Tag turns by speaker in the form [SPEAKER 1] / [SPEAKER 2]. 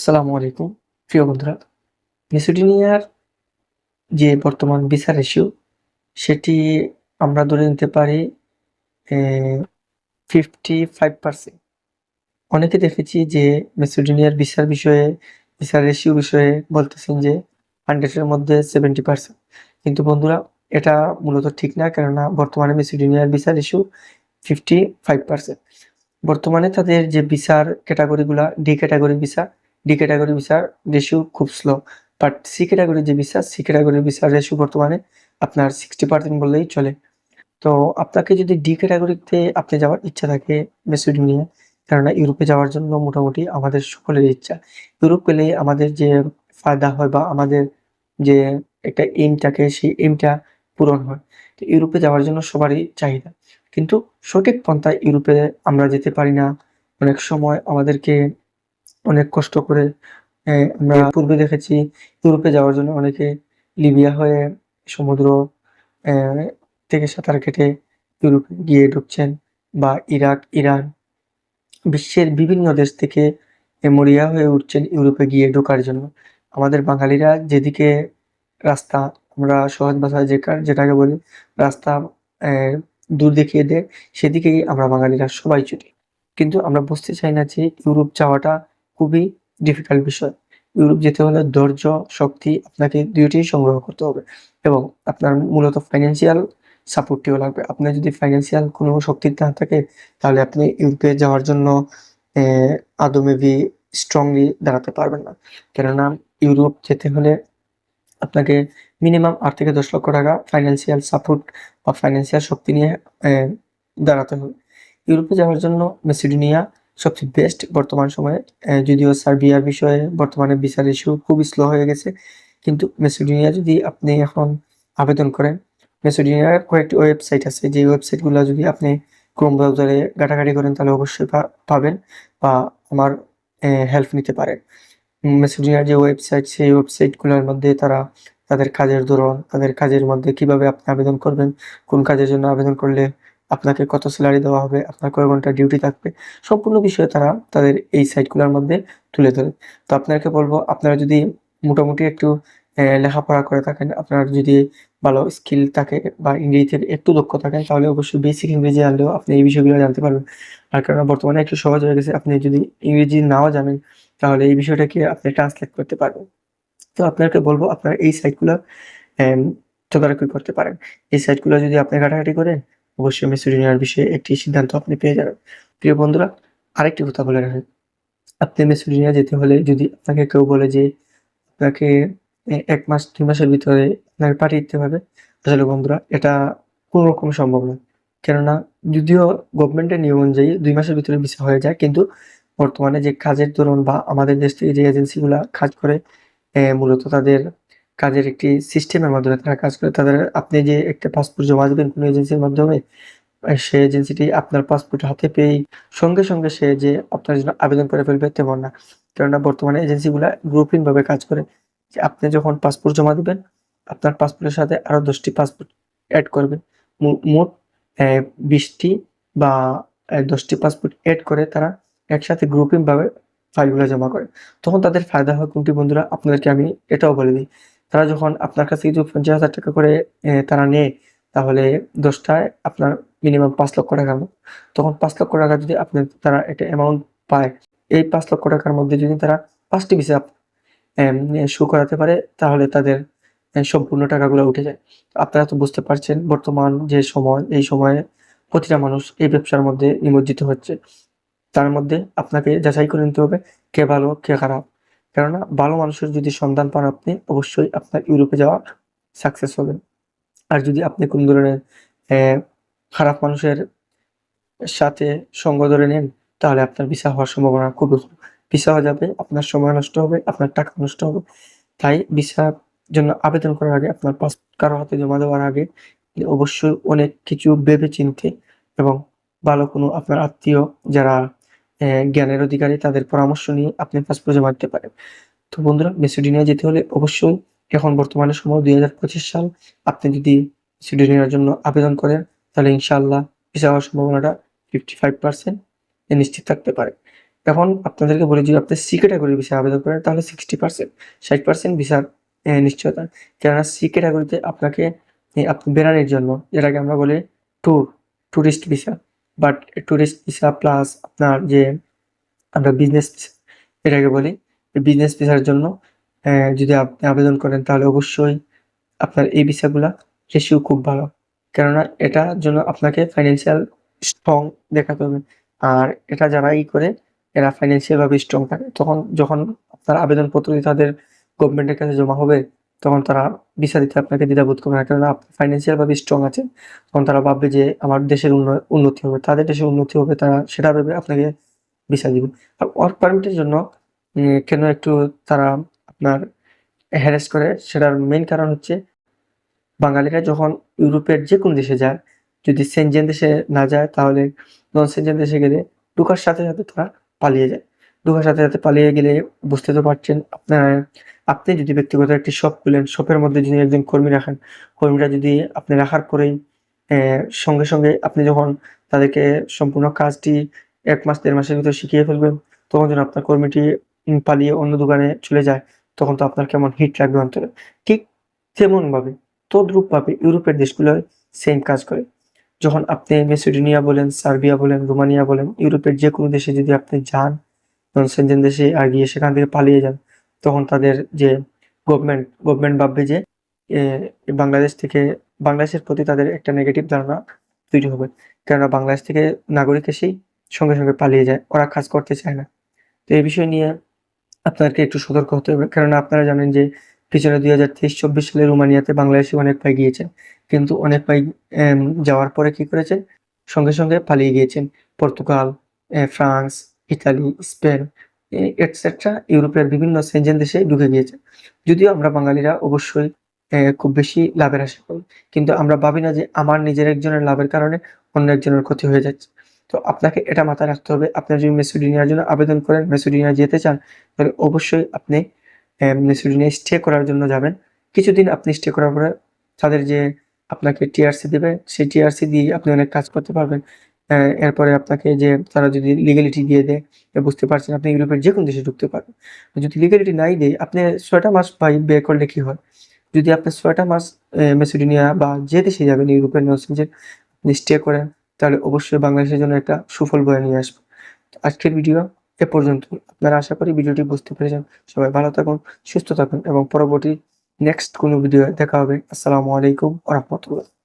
[SPEAKER 1] আসসালামু আলাইকুম। প্রিয় বন্ধুরা মেসিডোনিয়ার যে বর্তমান বিচার রেশিও সেটি আমরা ধরে নিতে পারি ফিফটি ফাইভ পার্সেন্ট অনেকে দেখেছি যে মেসিডোনিয়ার বিচার বিষয়ে, বিচার রেশিও বিষয়ে বলতেছেন যে হান্ড্রেডের মধ্যে সেভেন্টি পার্সেন্ট কিন্তু বন্ধুরা, এটা মূলত ঠিক না, কেননা বর্তমানে মেসিডোনিয়ার বিচার ইস্যু ফিফটি ফাইভ পার্সেন্ট বর্তমানে তাদের যে বিচার ক্যাটাগরিগুলা D category visa D category ভিসার রেশিও খুব স্লো বাট সি ক্যাটাগরি যে ভিসা সি ক্যাটাগরি ভিসার রেশিও বর্তমানে আপনার সিক্সটি পার্সেন্ট বললেই চলে। তো আপনাকে যদি ডি ক্যাটাগরিতে আপনি যাওয়ার ইচ্ছা থাকে মেসিডোনিয়া কেননা ইউরোপে যাওয়ার জন্য মোটামুটি আমাদের সকলের ইচ্ছা। ইউরোপ গেলে আমাদের যে ফায়দা হয় বা আমাদের যে একটা এইম থাকে, সেই এমটা পূরণ হয়। তো ইউরোপে যাওয়ার জন্য সবারই চাহিদা। কিন্তু সঠিক পন্থায় ইউরোপে আমরা যেতে পারি না। অনেক সময় আমাদেরকে অনেক কষ্ট করে আমরা পূর্বে দেখেছি ইউরোপে যাওয়ার জন্য অনেকে লিবিয়া হয়ে সমুদ্র থেকে সাঁতার কেটে ইউরোপে গিয়ে ঢুকছেন বা ইরাক ইরান বিশ্বের বিভিন্ন দেশ থেকে মরিয়া হয়ে উঠছেন ইউরোপে গিয়ে ঢোকার জন্য। আমাদের বাঙালিরা যেদিকে রাস্তা আমরা সহজ ভাষায় যে যেটাকে বলি রাস্তা দূর দেখিয়ে দেয় সেদিকেই আমরা বাঙালিরা সবাই ছুটি কিন্তু আমরা বুঝতে চাই না যে ইউরোপ যাওয়াটা খুবই ডিফিকাল্ট বিষয়। ইউরোপ যেতে হলে ধৈর্য, শক্তি আপনাকে দুইটাই সংগ্রহ করতে হবে এবং আপনার মূলত ফাইন্যান্সিয়াল সাপোর্টটিও লাগবে। আপনার যদি ফাইন্যান্সিয়াল কোনো শক্তি না থাকে, তাহলে আপনি ইউরোপে যাওয়ার জন্য আদৌ মেবি স্ট্রংলি দাঁড়াতে পারবেন না। কেননা ইউরোপ যেতে হলে আপনাকে মিনিমাম আট থেকে দশ লক্ষ টাকা ফাইন্যান্সিয়াল সাপোর্ট বা ফাইন্যান্সিয়াল শক্তি নিয়ে দাঁড়াতে হবে। ইউরোপে যাওয়ার জন্য মেসিডোনিয়া সবচেয়ে বেস্ট বর্তমান সময়ে যদিও সার্বিয়ার বিষয়ে বর্তমানে বিচার ইস্যু খুবই স্লো হয়ে গেছে, কিন্তু মেসিডোনিয়া যদি আপনি এখন আবেদন করেন মেসিডোনিয়ার কয়েকটি ওয়েবসাইট আছে, যে ওয়েবসাইটগুলো যদি আপনি ক্রোম ব্রাউজারে ঘাটাঘাটি করেন, তাহলে অবশ্যই পাবেন বা আমার হেল্প নিতে পারেন। মেসেঞ্জার যে ওয়েবসাইট সেই ওয়েবসাইটগুলোর মধ্যে তারা তাদের কাজের ধরন, তাদের কাজের মধ্যে কীভাবে আপনি আবেদন করবেন, কোন কাজের জন্য আবেদন করলে আপনাকে কত স্যালারি দেওয়া হবে, আপনার কয় ঘণ্টা ডিউটি থাকবে, সম্পূর্ণ বিষয়ে তারা তাদের এই সাইটগুলোর মধ্যে তুলে ধরে। তো আপনাকে বলব, আপনারা যদি মোটামুটি একটু লেখাপড়া করে থাকেন, আপনার যদি ভালো স্কিল থাকে বা ইংরেজিতে একটু দক্ষ থাকেন, তাহলে অবশ্যই বেসিক ইংরেজি জানলেও আপনি এই বিষয়গুলো জানতে পারবেন। আর কারণ বর্তমানে একটু সহজ হয়ে গেছে, আপনি যদি ইংরেজি নাও জানেন, তাহলে এই বিষয়টাকে আপনি ট্রান্সলেট করতে পারবেন। তো আপনাকে বলব, আপনার এই সাইটগুলো তদারকি করতে পারেন। এই সাইটগুলো যদি আপনি ঘাটাঘাটি করেন অবশ্যই মেসিডোনিয়ার বিষয়ে একটি সিদ্ধান্ত আপনি পেয়ে যাবেন। প্রিয় বন্ধুরা, আরেকটি কথা বলে রাখেন আপনি মেসিডোনিয়া যেতে হলে যদি আপনাকে কেউ বলে যে আপনাকে এক মাস, দুই মাসের ভিতরে আপনাকে পাঠিয়ে দিতে হবে আসলে বন্ধুরা এটা কোনো রকম সম্ভব নয়। কেননা যদিও গভর্নমেন্টের নিয়ম অনুযায়ী দুই মাসের ভিতরে ভিসা হয়ে যায়, কিন্তু বর্তমানে যে কাজের ধরন বা আমাদের দেশ থেকে যে এজেন্সিগুলো কাজ করে মূলত তাদের কাজের একটি সিস্টেমের মাধ্যমে তারা কাজ করে। তাদের আপনি যে একটা পাসপোর্ট জমা দেবেন কোনো এজেন্সির মাধ্যমে সে এজেন্সিটি আপনার পাসপোর্ট হাতে পেয়েই সঙ্গে সঙ্গে সে যে আপনার জন্য আবেদন করে ফেলবে তেমন না। কেননা বর্তমানে এজেন্সিগুলো গ্রুপিং ভাবে কাজ করে যে আপনি যখন পাসপোর্ট জমা দিবেন, আপনার পাসপোর্টের সাথে আরও দশটি পাসপোর্ট অ্যাড করবেন। মোট বিশটি বা দশটি পাসপোর্ট অ্যাড করে তারা একসাথে গ্রুপিং ভাবে ফাইলগুলো জমা করে। তখন তাদের ফায়দা হয়। কোনটি বন্ধুরা? আপনাদেরকে আমি এটাও বলে দিই। তারা যখন আপনার কাছে কিছু পঞ্চাশ হাজার টাকা করে তারা নেয়, তাহলে দশটায় আপনার মিনিমাম পাঁচ লক্ষ মতো। তখন পাঁচ লক্ষ টাকা যদি আপনি, তারা একটা অ্যামাউন্ট পায়, এই পাঁচ লক্ষ টাকার মধ্যে যদি তারা পাঁচটি ভিসা শো করাতে পারে, তাহলে তাদের সম্পূর্ণ টাকাগুলো উঠে যায়। আপনারা তো বুঝতে পারছেন, বর্তমান যে সময়, এই সময়ে প্রতিটা মানুষ এই ব্যবসার মধ্যে নিমজ্জিত হচ্ছে। তার মধ্যে আপনাকে যাচাই করে নিতে হবে, কে ভালো, কে খারাপ। কেননা ভালো মানুষের যদি সন্ধান পান আপনি, অবশ্যই আপনার ইউরোপে যাওয়া সাকসেস হবেন আর যদি আপনি কোন ধরনের খারাপ মানুষের সাথে সঙ্গ ধরে নেন, তাহলে আপনার ভিসা হওয়ার সম্ভাবনা খুবই কম। ভিসা হয়ে যাবে, আপনার সময় নষ্ট হবে, আপনার টাকা নষ্ট হবে। তাই ভিসার জন্য আবেদন করার আগে, আপনার পাসপোর্ট কারও হাতে জমা দেওয়ার আগে, অবশ্যই অনেক কিছু ভেবে চিনতে এবং ভালো কোনো আপনার আত্মীয় যারা জ্ঞানের অধিকারী তাদের পরামর্শ নিয়ে আপনি পাসপোর্ট জমা দিতে পারেন। তো বন্ধুরা, মেসিডোনিয়া যেতে হলে অবশ্যই এখন বর্তমানে সময় দুই হাজার পঁচিশ সাল। আপনি যদি মেসিডোনিয়ার জন্য আবেদন করেন, তাহলে ইনশাআল্লাহ ভিসা হওয়ার সম্ভাবনাটা ফিফটি ফাইভ পার্সেন্ট নিশ্চিত থাকতে পারে। এখন আপনাদেরকে বলে যদি আপনি সি ক্যাটাগরির ভিসা আবেদন করেন, তাহলে সিক্সটি পার্সেন্ট ষাট পার্সেন্ট ভিসার নিশ্চয়তা। কেননা সি ক্যাটাগরিতে আপনাকে আপনি বেড়ানোর জন্য যেটাকে আমরা বলি tour tourist visa but tourist visa plus আপনার যে আমরা বিজনেস এটাকে বলি বিজনেস ভিসার জন্য যদি আপনি আবেদন করেন তাহলে অবশ্যই আপনার এই ভিসাগুলা রেশিও খুব ভালো। কেননা এটার জন্য আপনাকে ফাইন্যান্সিয়াল স্ট্রং দেখাতে হবে। আর এটা যারা ই করে, এরা ফাইন্যান্সিয়াল ভাবে স্ট্রং থাকে। তখন যখন আপনার আবেদনপত্রটি তাদের গভর্নমেন্টের কাছে জমা হবে তখন তারা ভিসা দিতে আপনাকে দ্বিধাবোধ করবে না। কেননা আপনি ফাইন্যান্সিয়াল ভাবে স্ট্রং আছেন, তখন তারা ভাববে যে আমার দেশের উন্ন- উন্নতি হবে, তাদের দেশের উন্নতি হবে, তারা সেটা ভেবে আপনাকে ভিসা দিবে। আর ওয়ার্ক পারমিটের জন্য কেন একটু তারা আপনার হ্যারেস করে, সেটার মেন কারণ হচ্ছে বাঙালিরা যখন ইউরোপের যে কোন দেশে যায়, যদি সেনজেন দেশে না যায়, তাহলে নন সেনজেন দেশে গেলে ঢুকার সাথে সাথে তারা পালিয়ে যায়। ঢুকার সাথে সাথে পালিয়ে গেলে বুঝতে তো পারছেন আপনার আপনি যদি ব্যক্তিগত একটি শপ খুলেন শপের মধ্যে যদি একজন কর্মী রাখেন, কর্মীরা যদি আপনি রাখার পরেই সঙ্গে সঙ্গে আপনি যখন তাদেরকে সম্পূর্ণ কাজটি এক মাস, দেড় মাসের ভিতরে শিখিয়ে ফেলবেন, তখন যখন আপনার কর্মীটি পালিয়ে অন্য দোকানে চলে যায়, তখন তো আপনার কেমন হিট লাগবে অন্তরে। ঠিক তেমন ভাবে তদ্রূপ ভাবে ইউরোপের দেশগুলো সেম কাজ করে। যখন আপনি মেসিডোনিয়া বলেন, সার্বিয়া বলেন, রোমানিয়া বলেন, ইউরোপের যে কোনো দেশে যদি আপনি যান সেনজেন দেশে আর গিয়ে সেখান থেকে পালিয়ে যান তখন তাদের যে গভর্নমেন্ট গভর্নমেন্ট ভাববে যে বাংলাদেশ থেকে বাংলাদেশের প্রতি তাদের একটা নেগেটিভ ধারণা তৈরি হবে। কেননা বাংলাদেশ থেকে নাগরিক এসেই সঙ্গে সঙ্গে পালিয়ে যায় ওরা কাজ করতে চায় না। তো এই বিষয় নিয়ে আপনাদেরকে একটু সতর্ক হতে হবে। কেননা আপনারা জানেন যে পিছনে দুই হাজার তেইশ চব্বিশ সালে রোমানিয়াতে বাংলাদেশি অনেক ভাই গিয়েছেন। কিন্তু অনেক এম, যাওয়ার পরে কি করেছেন? সঙ্গে সঙ্গে পালিয়ে গিয়েছেন। Portugal France Italy Spain etcetera ইউরোপের বিভিন্ন সেনজেন দেশে ঢুকে গিয়েছে। যদিও আমরা বাঙালিরা অবশ্যই খুব বেশি লাভের আশা করি। কিন্তু আমরা ভাবি না যে আমার নিজের একজনের লাভের কারণে অন্য একজনের ক্ষতি হয়ে যাচ্ছে। তো আপনাকে এটা মাথায় রাখতে হবে, আপনি যদি মেসিডোনিয়ার জন্য আবেদন করেন, মেসিডোনিয়া যেতে চান, তাহলে অবশ্যই আপনি মেসিডোনিয়া স্টে করার জন্য যাবেন। কিছুদিন আপনি স্টে করার পরে তাদের যে আপনাকে টিআরসি দেবে, সেই টিআরসি দিয়ে আপনি অনেক কাজ করতে পারবেন। এরপরে আপনাকে যে তারা যদি লিগ্যালিটি দিয়ে দেয় বুঝতে পারছেন আপনি ইউরোপের যে কোনো দেশে ঢুকতে পারবেন। যদি লিগ্যালিটি নাই দেয়, আপনি ছয়টা মাস ভাই বে করলে কি হয়? যদি আপনি ছয়টা মাস মেসিডোনিয়া বা যে দেশে যাবেন, ইউরোপের নসেঞ্জের স্টে করেন, তাহলে অবশ্যই বাংলাদেশের জন্য একটা সুফল বয়ে নিয়ে আসবে। আজকের ভিডিও এ পর্যন্ত। আপনারা আশা করি ভিডিওটি বুঝতে পেরেছেন। সবাই ভালো থাকুন, সুস্থ থাকুন এবং পরবর্তী নেক্সট কোনো ভিডিও দেখা হবে। আসসালামু আলাইকুম রহমতুল্লাহ।